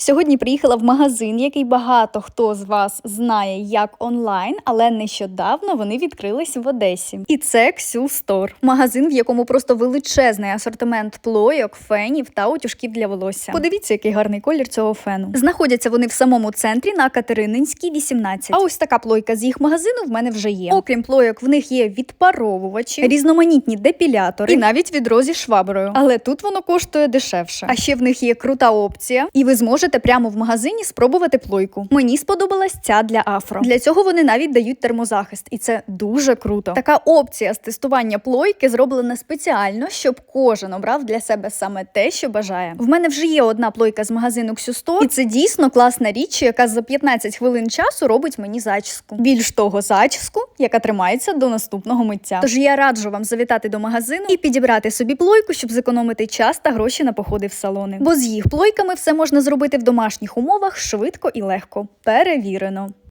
Сьогодні приїхала в магазин, який багато хто з вас знає як онлайн, але нещодавно вони відкрились в Одесі. І це Ксю Стор, магазин, в якому просто величезний асортимент плойок, фенів та утюжків для волосся. Подивіться, який гарний колір цього фену. Знаходяться вони в самому центрі на Катерининській, 18. А ось така плойка з їх магазину в мене вже є. Окрім плойок, в них є відпаровувачі, різноманітні депілятори і навіть відро зі шваброю. Але тут воно коштує дешевше. А ще в них є крута опція, і ви зможете прямо в магазині спробувати плойку. Мені сподобалась ця для афро. Для цього вони навіть дають термозахист, і це дуже круто. Така опція з тестування плойки зроблена спеціально, щоб кожен обрав для себе саме те, що бажає. В мене вже є одна плойка з магазину Ксюсто, і це дійсно класна річ, яка за 15 хвилин часу робить мені зачіску. Більш того, зачіску, яка тримається до наступного миття. Тож я раджу вам завітати до магазину і підібрати собі плойку, щоб зекономити час та гроші на походи в салони. Бо з їх плойками все можна зробити в домашніх умовах швидко і легко. Перевірено.